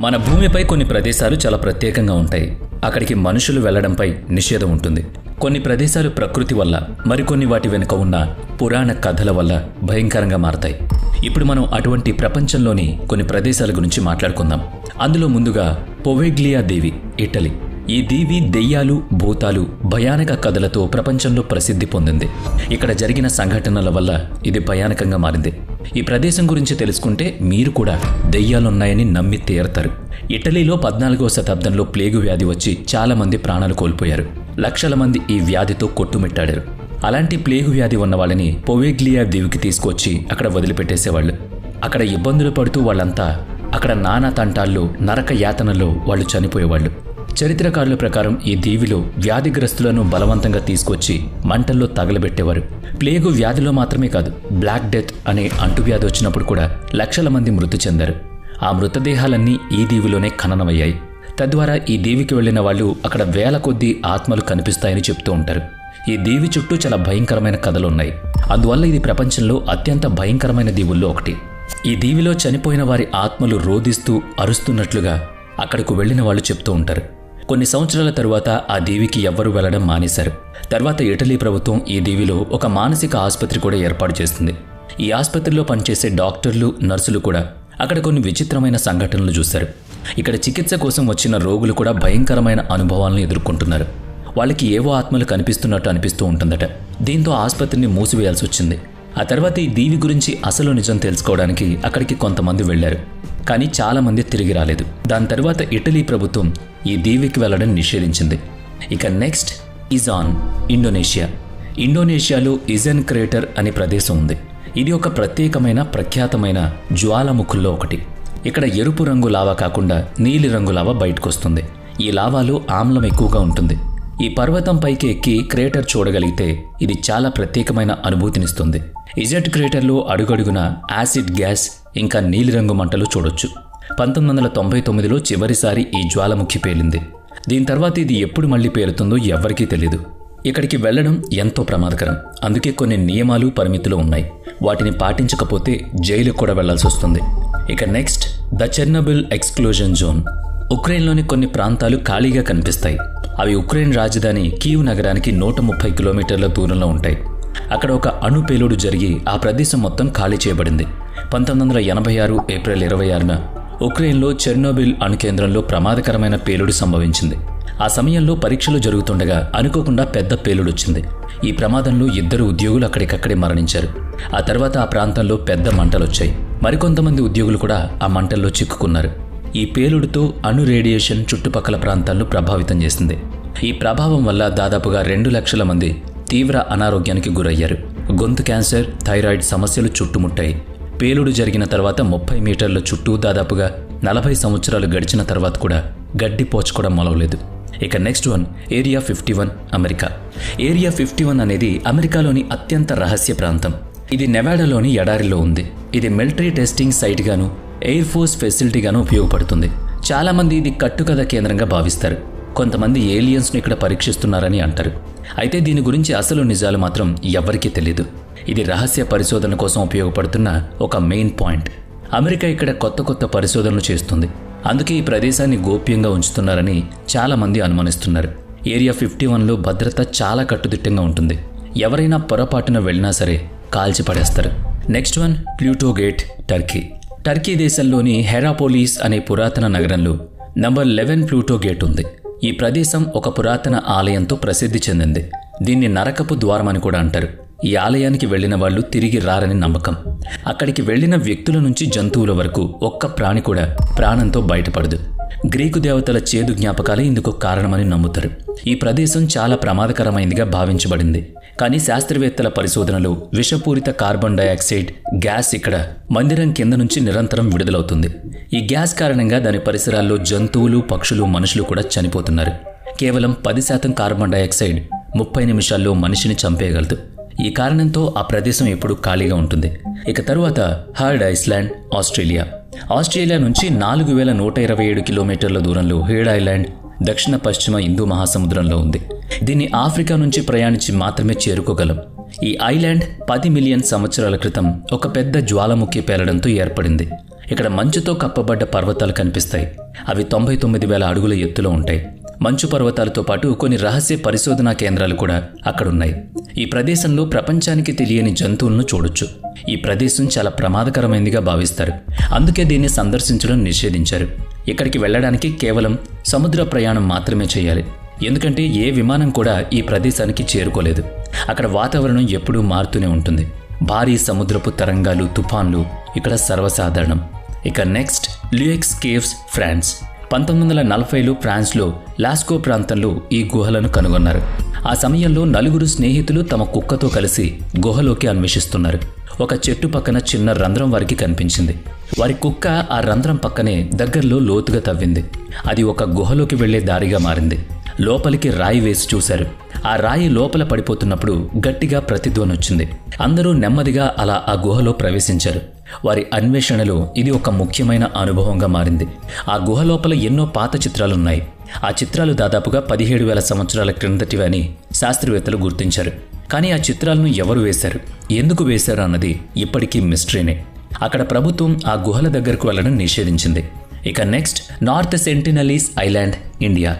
మన భూమిపై కొన్ని ప్రదేశాలు చాలా ప్రత్యేకంగా ఉంటాయి. అక్కడికి మనుషులు వెళ్ళడంపై నిషేధం ఉంటుంది. కొన్ని ప్రదేశాలు ప్రకృతి వల్ల మరికొన్ని వాటి వెనుక ఉన్న పురాణ కథల వల్ల భయంకరంగా మారతాయి. ఇప్పుడు మనం అటువంటి ప్రపంచంలోని కొన్ని ప్రదేశాల గురించి మాట్లాడుకుందాం. అందులో ముందుగా పొవేగ్లియా దేవి ఇటలీ. ఈ దీవి దెయ్యాలు భూతాలు భయానక కథలతో ప్రపంచంలో ప్రసిద్ధి పొందింది. ఇక్కడ జరిగిన సంఘటనల వల్ల ఇది భయానకంగా మారింది. ఈ ప్రదేశం గురించి తెలుసుకుంటే మీరు కూడా దెయ్యాలున్నాయని నమ్మి తీరతారు. ఇటలీలో పద్నాలుగో శతాబ్దంలో ప్లేగు వ్యాధి వచ్చి చాలా మంది ప్రాణాలు కోల్పోయారు. లక్షల మంది ఈ వ్యాధితో కొట్టుమిట్టాడారు. అలాంటి ప్లేగు వ్యాధి ఉన్న వాళ్ళని పొవేగ్లియా దీవికి తీసుకొచ్చి అక్కడ వదిలిపెట్టేసేవాళ్ళు. అక్కడ ఇబ్బందులు పడుతూ వాళ్ళంతా అక్కడ నానా తంటాల్లో నరక యాతనలో వాళ్ళు చనిపోయేవాళ్ళు. చరిత్రకారుల ప్రకారం ఈ దీవిలో వ్యాధిగ్రస్తులను బలవంతంగా తీసుకొచ్చి మంటల్లో తగలబెట్టేవారు. ప్లేగు వ్యాధిలో మాత్రమే కాదు బ్లాక్ డెత్ అనే అంటువ్యాధి వచ్చినప్పుడు కూడా లక్షల మంది మృతి చెందారు. ఆ మృతదేహాలన్నీ ఈ దీవిలోనే ఖననమయ్యాయి. తద్వారా ఈ దీవికి వెళ్ళిన వాళ్ళు అక్కడ వేల కొద్దీ ఆత్మలు కనిపిస్తాయని చెప్తూ ఉంటారు. ఈ దీవి చుట్టూ చాలా భయంకరమైన కథలున్నాయి. అందువల్ల ఇది ప్రపంచంలో అత్యంత భయంకరమైన దీవుల్లో ఒకటి. ఈ దీవిలో చనిపోయిన వారి ఆత్మలు రోధిస్తూ అరుస్తున్నట్లుగా అక్కడకు వెళ్ళిన వాళ్ళు చెప్తూ ఉంటారు. కొన్ని సంవత్సరాల తరువాత ఆ దీవికి ఎవ్వరూ వెళ్ళడం మానేశారు. తర్వాత ఇటలీ ప్రభుత్వం ఈ దీవిలో ఒక మానసిక ఆసుపత్రి కూడా ఏర్పాటు చేస్తుంది. ఈ ఆసుపత్రిలో పనిచేసే డాక్టర్లు నర్సులు కూడా అక్కడ కొన్ని విచిత్రమైన సంఘటనలు చూశారు. ఇక్కడ చికిత్స కోసం వచ్చిన రోగులు కూడా భయంకరమైన అనుభవాలను ఎదుర్కొంటున్నారు. వాళ్ళకి ఏవో ఆత్మలు కనిపిస్తున్నట్టు అనిపిస్తూ ఉంటుందట. దీంతో ఆసుపత్రిని మూసివేయాల్సి వచ్చింది. ఆ తర్వాత ఈ దీవి గురించి అసలు నిజం తెలుసుకోవడానికి అక్కడికి కొంతమంది వెళ్ళారు కానీ చాలా మంది తిరిగి రాలేదు. దాని తర్వాత ఇటలీ ప్రభుత్వం ఈ దీవికి వెళ్ళడం నిషేధించింది. ఇక నెక్స్ట్ ఇజాన్ ఇండోనేషియా ఇండోనేషియాలో ఇజన్ క్రేటర్ అనే ప్రదేశం ఉంది. ఇది ఒక ప్రత్యేకమైన ప్రఖ్యాతమైన జ్వాలాముఖుల్లో ఒకటి. ఇక్కడ ఎరుపు రంగు లావా కాకుండా నీలి రంగు లావా బయటకొస్తుంది. ఈ లావాలో ఆమ్లం ఎక్కువగా ఉంటుంది. ఈ పర్వతం పైకి ఎక్కి క్రేటర్ చూడగలిగితే ఇది చాలా ప్రత్యేకమైన అనుభూతినిస్తుంది. ఇజెట్ క్రేటర్లో అడుగడుగున యాసిడ్ గ్యాస్ ఇంకా నీలిరంగు మంటలు చూడొచ్చు. పంతొమ్మిది వందల తొంభై తొమ్మిదిలో చివరిసారి ఈ జ్వాలముఖి పేలింది. దీని తర్వాత ఇది ఎప్పుడు మళ్ళీ పేలుతుందో ఎవ్వరికీ తెలియదు ఇక్కడికి వెళ్ళడం ఎంతో ప్రమాదకరం. అందుకే కొన్ని నియమాలు పరిమితులు ఉన్నాయి. వాటిని పాటించకపోతే జైలుకు కూడా వెళ్ళాల్సి వస్తుంది ఇక next the Chernobyl exclusion zone. ఉక్రెయిన్లోని కొన్ని ప్రాంతాలు ఖాళీగా కనిపిస్తాయి. అవి ఉక్రెయిన్ రాజధాని కీవ్ నగరానికి నూట ముప్పై కిలోమీటర్ల దూరంలో ఉంటాయి. అక్కడ ఒక అణు పేలుడు జరిగి ఆ ప్రదేశం మొత్తం ఖాళీ చేయబడింది. పంతొమ్మిది వందల ఎనభై ఆరు ఏప్రిల్ ఇరవై ఆరున ఉక్రెయిన్లో చెర్నోబిల్ అణు కేంద్రంలో ప్రమాదకరమైన పేలుడు సంభవించింది. ఆ సమయంలో పరీక్షలు జరుగుతుండగా అనుకోకుండా పెద్ద పేలుడొచ్చింది ఈ ప్రమాదంలో ఇద్దరు ఉద్యోగులు అక్కడికక్కడే మరణించారు. ఆ తర్వాత ఆ ప్రాంతంలో పెద్ద మంటలొచ్చాయి. మరికొంతమంది ఉద్యోగులు కూడా ఆ మంటల్లో చిక్కుకున్నారు. ఈ పేలుడుతో అణు రేడియేషన్ చుట్టుపక్కల ప్రాంతాలను ప్రభావితం చేసింది. ఈ ప్రభావం వల్ల దాదాపుగా రెండు లక్షల మంది తీవ్ర అనారోగ్యానికి గురయ్యారు. గొంతు క్యాన్సర్ థైరాయిడ్ సమస్యలు చుట్టుముట్టాయి. పేలుడు జరిగిన తర్వాత ముప్పై మీటర్ల చుట్టూ దాదాపుగా నలభై సంవత్సరాలు గడిచిన తర్వాత కూడా గడ్డి పోచుకోవడం మొలవలేదు ఇక next one area fifty one America. Area fifty one అనేది అమెరికాలోని అత్యంత రహస్య ప్రాంతం. ఇది నెవాడాలోని ఎడారిలో ఉంది. ఇది మిలిటరీ టెస్టింగ్ సైట్గాను ఎయిర్ ఫోర్స్ ఫెసిలిటీగాను ఉపయోగపడుతుంది. చాలామంది ఇది కట్టుకథ కేంద్రంగా భావిస్తారు. కొంతమంది ఏలియన్స్ను ఇక్కడ పరీక్షిస్తున్నారని అంటారు. అయితే దీని గురించి అసలు నిజాలు మాత్రం ఎవ్వరికీ తెలియదు ఇది రహస్య పరిశోధన కోసం ఉపయోగపడుతున్న ఒక మెయిన్ పాయింట్ అమెరికా ఇక్కడ కొత్త కొత్త పరిశోధనలు చేస్తుంది. అందుకే ఈ ప్రదేశాన్ని గోప్యంగా ఉంచుతున్నారని చాలామంది అనుమానిస్తున్నారు. ఏరియా ఫిఫ్టీ వన్లో భద్రత చాలా కట్టుదిట్టంగా ఉంటుంది. ఎవరైనా పొరపాటున వెళ్ళినా సరే కాల్చి పడేస్తారు. Next one Pluto gate Turkey Turkey దేశంలోని హెరాపోలీస్ అనే పురాతన నగరంలో నంబర్ లెవెన్ ప్లూటో గేట్ ఉంది. ఈ ప్రదేశం ఒక పురాతన ఆలయంతో ప్రసిద్ధి చెందింది. దీన్ని నరకపు ద్వారం అని కూడా అంటారు. ఈ ఆలయానికి వెళ్ళిన వాళ్ళు తిరిగి రారని నమ్మకం. అక్కడికి వెళ్ళిన వ్యక్తుల నుంచి జంతువుల వరకు ఒక్క ప్రాణి కూడా ప్రాణంతో బయటపడదు. గ్రీకు దేవతల చేదు జ్ఞాపకాలే ఇందుకు కారణమని నమ్ముతారు. ఈ ప్రదేశం చాలా ప్రమాదకరమైనదిగా భావించబడింది. కానీ శాస్త్రవేత్తల పరిశోధనలో విషపూరిత కార్బన్ డయాక్సైడ్ గ్యాస్ ఇక్కడ మందిరం కింద నుంచి నిరంతరం విడుదలవుతుంది. ఈ గ్యాస్ కారణంగా దాని పరిసరాల్లో జంతువులు పక్షులు మనుషులు కూడా చనిపోతున్నారు. కేవలం పది శాతం కార్బన్ డయాక్సైడ్ ముప్పై నిమిషాల్లో మనిషిని చంపేయగలదు. ఈ కారణంతో ఆ ప్రదేశం ఎప్పుడూ ఖాళీగా ఉంటుంది. ఇక తరువాత హర్డ్ ఐస్లాండ్ ఆస్ట్రేలియా. ఆస్ట్రేలియా నుంచి నాలుగు వేల నూట ఇరవై ఏడు కిలోమీటర్ల దూరంలో హేడ్ ఐలాండ్ దక్షిణ పశ్చిమ హిందూ మహాసముద్రంలో ఉంది. దీన్ని ఆఫ్రికా నుంచి ప్రయాణించి మాత్రమే చేరుకోగలం. ఈ ఐలాండ్ పది మిలియన్ సంవత్సరాల క్రితం ఒక పెద్ద జ్వాలాముఖి పేలడంతో ఏర్పడింది. ఇక్కడ మంచుతో కప్పబడ్డ పర్వతాలు కనిపిస్తాయి. అవి తొంభై తొమ్మిది వేల అడుగుల ఎత్తులో ఉంటాయి. మంచు పర్వతాలతో పాటు కొన్ని రహస్య పరిశోధనా కేంద్రాలు కూడా అక్కడున్నాయి. ఈ ప్రదేశంలో ప్రపంచానికి తెలియని జంతువులను చూడొచ్చు. ఈ ప్రదేశం చాలా ప్రమాదకరమైనదిగా భావిస్తారు. అందుకే దీన్ని సందర్శించడం నిషేధించారు. ఇక్కడికి వెళ్ళడానికి కేవలం సముద్ర ప్రయాణం మాత్రమే చేయాలి. ఎందుకంటే ఏ విమానం కూడా ఈ ప్రదేశానికి చేరుకోలేదు. అక్కడ వాతావరణం ఎప్పుడూ మారుతూనే ఉంటుంది. భారీ సముద్రపు తరంగాలు తుఫాన్లు ఇక్కడ సర్వసాధారణం. ఇక నెక్స్ట్ ల్యూఎక్స్ కేవ్స్ ఫ్రాన్స్. పంతొమ్మిది వందల నలభైలో ఫ్రాన్స్లో లాస్కో ప్రాంతంలో ఈ గుహలను కనుగొన్నారు. ఆ సమయంలో నలుగురు స్నేహితులు తమ కుక్కతో కలిసి గుహలోకి అన్వేషిస్తున్నారు. ఒక చెట్టు పక్కన చిన్న రంధ్రం వారికి కనిపించింది. వారి కుక్క ఆ రంధ్రం పక్కనే దగ్గరలో లోతుగా తవ్వింది. అది ఒక గుహలోకి వెళ్ళే దారిగా మారింది. లోపలికి రాయి వేసి చూశారు. ఆ రాయి లోపల పడిపోతున్నప్పుడు గట్టిగా ప్రతిధ్వని వచ్చింది. అందరూ నెమ్మదిగా అలా ఆ గుహలో ప్రవేశించారు. వారి అన్వేషణలో ఇది ఒక ముఖ్యమైన అనుభవంగా మారింది. ఆ గుహ లోపల ఎన్నో పాత చిత్రాలున్నాయి. ఆ చిత్రాలు దాదాపుగా పదిహేడు వేల సంవత్సరాల క్రిందటివి అని శాస్త్రవేత్తలు గుర్తించారు. కానీ ఆ చిత్రాలను ఎవరు వేశారు? ఎందుకు వేశారు అన్నది ఇప్పటికీ మిస్టరీనే. అక్కడ ప్రభుత్వం ఆ గుహల దగ్గరకు వెళ్ళడం నిషేధించింది. ఇక next North Sentinelese island India.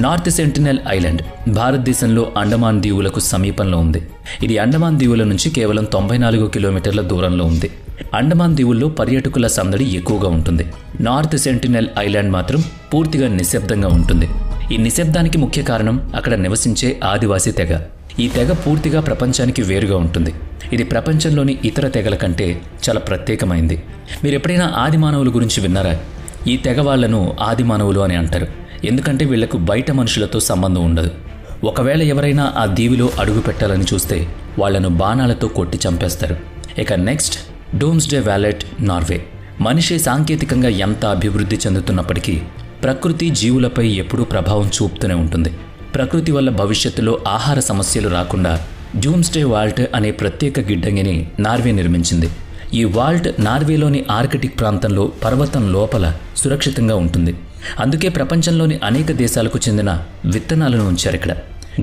North Sentinel island భారతదేశంలో అండమాన్ దీవులకు సమీపంలో ఉంది. ఇది అండమాన్ దీవుల నుంచి కేవలం తొంభై నాలుగు కిలోమీటర్ల దూరంలో ఉంది. అండమాన్ దీవుల్లో పర్యాటకుల సందడి ఎక్కువగా ఉంటుంది. నార్త్ సెంటినల్ ఐలాండ్ మాత్రం పూర్తిగా నిశ్శబ్దంగా ఉంటుంది. ఈ నిశ్శబ్దానికి ముఖ్య కారణం అక్కడ నివసించే ఆదివాసీ తెగ. ఈ తెగ పూర్తిగా ప్రపంచానికి వేరుగా ఉంటుంది. ఇది ప్రపంచంలోని ఇతర తెగల కంటే చాలా ప్రత్యేకమైంది. మీరు ఎప్పుడైనా ఆది మానవుల గురించి విన్నారా? ఈ తెగ వాళ్ళను ఆది మానవులు అని అంటారు. ఎందుకంటే వీళ్ళకు బయట మనుషులతో సంబంధం ఉండదు. ఒకవేళ ఎవరైనా ఆ దీవిలో అడుగు పెట్టాలని చూస్తే వాళ్ళను బాణాలతో కొట్టి చంపేస్తారు. ఇక నెక్స్ట్ డోమ్స్డే వ్యాలెట్ నార్వే. మనిషి సాంకేతికంగా ఎంత అభివృద్ధి చెందుతున్నప్పటికీ ప్రకృతి జీవులపై ఎప్పుడూ ప్రభావం చూపుతూనే ఉంటుంది. ప్రకృతి వల్ల భవిష్యత్తులో ఆహార సమస్యలు రాకుండా డూమ్స్డే వాల్ట్ అనే ప్రత్యేక గిడ్డంగిని నార్వే నిర్మించింది. ఈ వాల్ట్ నార్వేలోని ఆర్కిటిక్ ప్రాంతంలో పర్వతం లోపల సురక్షితంగా ఉంటుంది. అందుకే ప్రపంచంలోని అనేక దేశాలకు చెందిన విత్తనాలను ఉంచారు ఇక్కడ.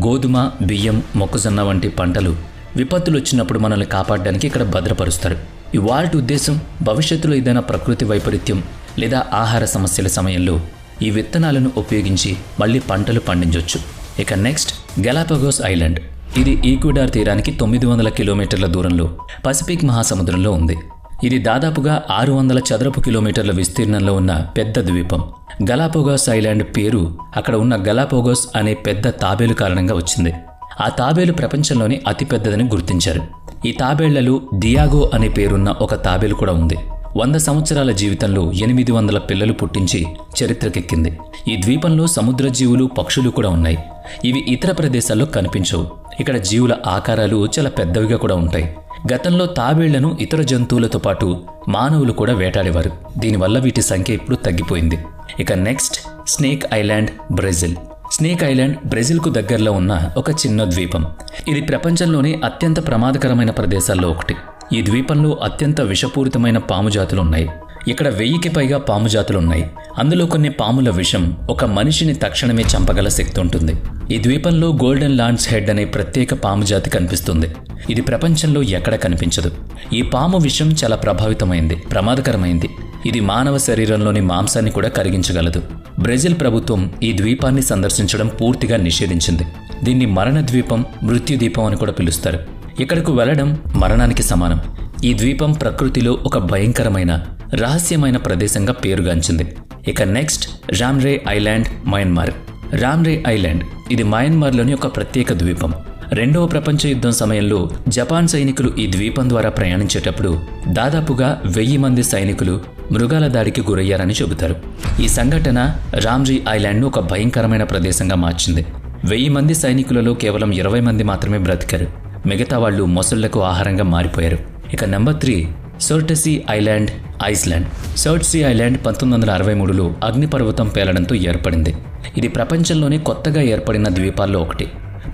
గోధుమ బియ్యం మొక్కజొన్న వంటి పంటలు విపత్తులు వచ్చినప్పుడు మనల్ని కాపాడడానికి ఇక్కడ భద్రపరుస్తారు. ఈ వాల్ట్ ఉద్దేశం భవిష్యత్తులో ఏదైనా ప్రకృతి వైపరీత్యం లేదా ఆహార సమస్యల సమయంలో ఈ విత్తనాలను ఉపయోగించి మళ్ళీ పంటలు పండించవచ్చు ఇక నెక్స్ట్ గెలాపగోస్ ఐలాండ్. ఇది ఈక్వెడార్ తీరానికి తొమ్మిది వందల కిలోమీటర్ల దూరంలో పసిఫిక్ మహాసముద్రంలో ఉంది. ఇది దాదాపుగా ఆరు వందల చదరపు కిలోమీటర్ల విస్తీర్ణంలో ఉన్న పెద్ద ద్వీపం. గలాపోగోస్ ఐలాండ్ పేరు అక్కడ ఉన్న గలాపోగోస్ అనే పెద్ద తాబేలు కారణంగా వచ్చింది. ఆ తాబేలు ప్రపంచంలోని అతిపెద్దదని గుర్తించారు. ఈ తాబేళ్ళలో డియాగో అనే పేరున్న ఒక తాబేలు కూడా ఉంది. వంద సంవత్సరాల జీవితంలో ఎనిమిది వందల పిల్లలు పుట్టించి చరిత్రకెక్కింది. ఈ ద్వీపంలో సముద్ర జీవులు పక్షులు కూడా ఉన్నాయి. ఇవి ఇతర ప్రదేశాల్లో కనిపించవు. ఇక్కడ జీవుల ఆకారాలు చాలా పెద్దవిగా కూడా ఉంటాయి. గతంలో తాబేళ్ళను ఇతర జంతువులతో పాటు మానవులు కూడా వేటాడేవారు. దీనివల్ల వీటి సంఖ్య ఇప్పుడు తగ్గిపోయింది. ఇక next snake island Brazil. Snake island బ్రెజిల్కు దగ్గరలో ఉన్న ఒక చిన్న ద్వీపం. ఇది ప్రపంచంలోనే అత్యంత ప్రమాదకరమైన ప్రదేశాల్లో ఒకటి. ఈ ద్వీపంలో అత్యంత విషపూరితమైన పాము జాతులు ఉన్నాయి ఇక్కడ వెయ్యికి పైగా పాము జాతులు ఉన్నాయి అందులో కొన్ని పాముల విషం ఒక మనిషిని తక్షణమే చంపగల శక్తి ఉంటుంది. ఈ ద్వీపంలో గోల్డెన్ లాండ్స్ హెడ్ అనే ప్రత్యేక పాము జాతి కనిపిస్తుంది. ఇది ప్రపంచంలో ఎక్కడ కనిపించదు. ఈ పాము విషం చాలా ప్రభావితమైంది ప్రమాదకరమైంది. ఇది మానవ శరీరంలోని మాంసాన్ని కూడా కరిగించగలదు. బ్రెజిల్ ప్రభుత్వం ఈ ద్వీపాన్ని సందర్శించడం పూర్తిగా నిషేధించింది. దీన్ని మరణ ద్వీపం మృత్యుద్వీపం అని కూడా పిలుస్తారు. ఇక్కడకు వెళ్ళడం మరణానికి సమానం. ఈ ద్వీపం ప్రకృతిలో ఒక భయంకరమైన రహస్యమైన ప్రదేశంగా పేరుగాంచింది. ఇక next Ramree island Myanmar. Ramree island ఇది మయన్మార్లోని ఒక ప్రత్యేక ద్వీపం. రెండవ ప్రపంచ యుద్ధం సమయంలో జపాన్ సైనికులు ఈ ద్వీపం ద్వారా ప్రయాణించేటప్పుడు దాదాపుగా వెయ్యి మంది సైనికులు మృగాల దాడికి గురయ్యారని చెబుతారు. ఈ సంఘటన రామ్జీ ఐలాండ్ను ఒక భయంకరమైన ప్రదేశంగా మార్చింది. వెయ్యి మంది సైనికులలో కేవలం ఇరవై మంది మాత్రమే బ్రతికారు. మిగతా వాళ్ళు మొసళ్ళకు ఆహారంగా మారిపోయారు. ఇక number three Surtsey island Iceland. Surtsey island పంతొమ్మిది వందల అరవై మూడులో అగ్నిపర్వతం పేలడంతో ఏర్పడింది. ఇది ప్రపంచంలోనే కొత్తగా ఏర్పడిన ద్వీపాల్లో ఒకటి.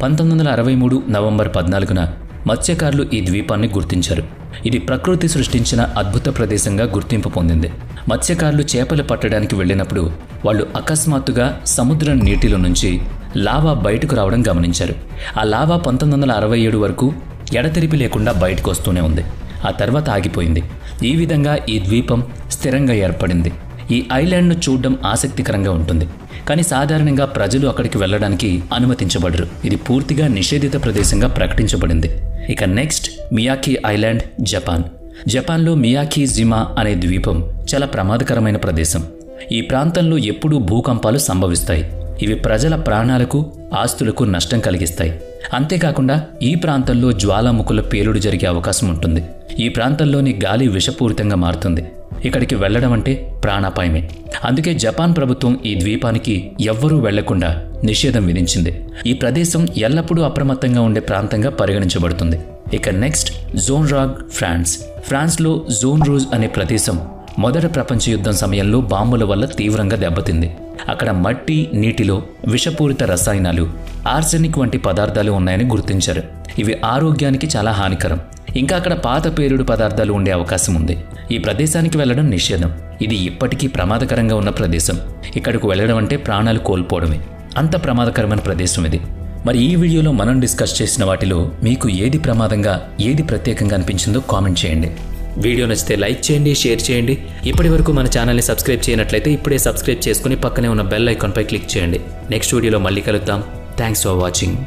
పంతొమ్మిది వందల అరవై మూడు నవంబర్ పద్నాలుగున మత్స్యకారులు ఈ ద్వీపాన్ని గుర్తించారు. ఇది ప్రకృతి సృష్టించిన అద్భుత ప్రదేశంగా గుర్తింపు పొందింది. మత్స్యకారులు చేపలు పట్టడానికి వెళ్ళినప్పుడు వాళ్ళు అకస్మాత్తుగా సముద్ర నీటిలో నుంచి లావా బయటకు రావడం గమనించారు. ఆ లావా పంతొమ్మిది వందల అరవై ఏడు వరకు ఎడతెరిపి లేకుండా బయటకు వస్తూనే ఉంది. ఆ తర్వాత ఆగిపోయింది. ఈ విధంగా ఈ ద్వీపం స్థిరంగా ఏర్పడింది. ఈ ఐలాండ్ను చూడడం ఆసక్తికరంగా ఉంటుంది. కానీ సాధారణంగా ప్రజలు అక్కడికి వెళ్ళడానికి అనుమతించబడరు. ఇది పూర్తిగా నిషేధిత ప్రదేశంగా ప్రకటించబడింది. ఇక నెక్స్ట్ మియాకి ఐలాండ్ జపాన్. జపాన్లో మియాకి జిమా అనే ద్వీపం చాలా ప్రమాదకరమైన ప్రదేశం. ఈ ప్రాంతంలో ఎప్పుడూ భూకంపాలు సంభవిస్తాయి. ఇవి ప్రజల ప్రాణాలకు ఆస్తులకు నష్టం కలిగిస్తాయి. అంతేకాకుండా ఈ ప్రాంతంలో జ్వాలాముఖుల పేలుడు జరిగే అవకాశం ఉంటుంది. ఈ ప్రాంతంలోని గాలి విషపూరితంగా మారుతుంది. ఇక్కడికి వెళ్ళడం అంటే ప్రాణాపాయమే. అందుకే జపాన్ ప్రభుత్వం ఈ ద్వీపానికి ఎవ్వరూ వెళ్ళకుండా నిషేధం విధించింది. ఈ ప్రదేశం ఎల్లప్పుడూ అప్రమత్తంగా ఉండే ప్రాంతంగా పరిగణించబడుతుంది. ఇక నెక్స్ట్ జోన్ రాగ్ ఫ్రాన్స్. ఫ్రాన్స్లో జోన్ రూజ్ అనే ప్రదేశం మొదటి ప్రపంచ యుద్ధం సమయంలో బాంబుల వల్ల తీవ్రంగా దెబ్బతింది. అక్కడ మట్టి నీటిలో విషపూరిత రసాయనాలు ఆర్సెనిక్ వంటి పదార్థాలు ఉన్నాయని గుర్తించారు. ఇవి ఆరోగ్యానికి చాలా హానికరం. ఇంకా అక్కడ పాత పేరుడు పదార్థాలు ఉండే అవకాశం ఉంది. ఈ ప్రదేశానికి వెళ్ళడం నిషేధం. ఇది ఇప్పటికీ ప్రమాదకరంగా ఉన్న ప్రదేశం. ఇక్కడకు వెళ్ళడం అంటే ప్రాణాలు కోల్పోవడమే. అంత ప్రమాదకరమైన ప్రదేశం ఇది. మరి ఈ వీడియోలో మనం డిస్కస్ చేసిన వాటిలో మీకు ఏది ప్రమాదంగా ఏది ప్రత్యేకంగా అనిపించిందో కామెంట్ చేయండి. వీడియో నచ్చితే లైక్ చేయండి షేర్ చేయండి. ఇప్పటి వరకు మన ఛానల్ని సబ్స్క్రైబ్ చేయనట్లయితే ఇప్పుడే సబ్స్క్రైబ్ చేసుకుని పక్కనే ఉన్న బెల్ ఐకాన్పై క్లిక్ చేయండి. నెక్స్ట్ వీడియోలో మళ్ళీ కలుద్దాం. Thanks for watching.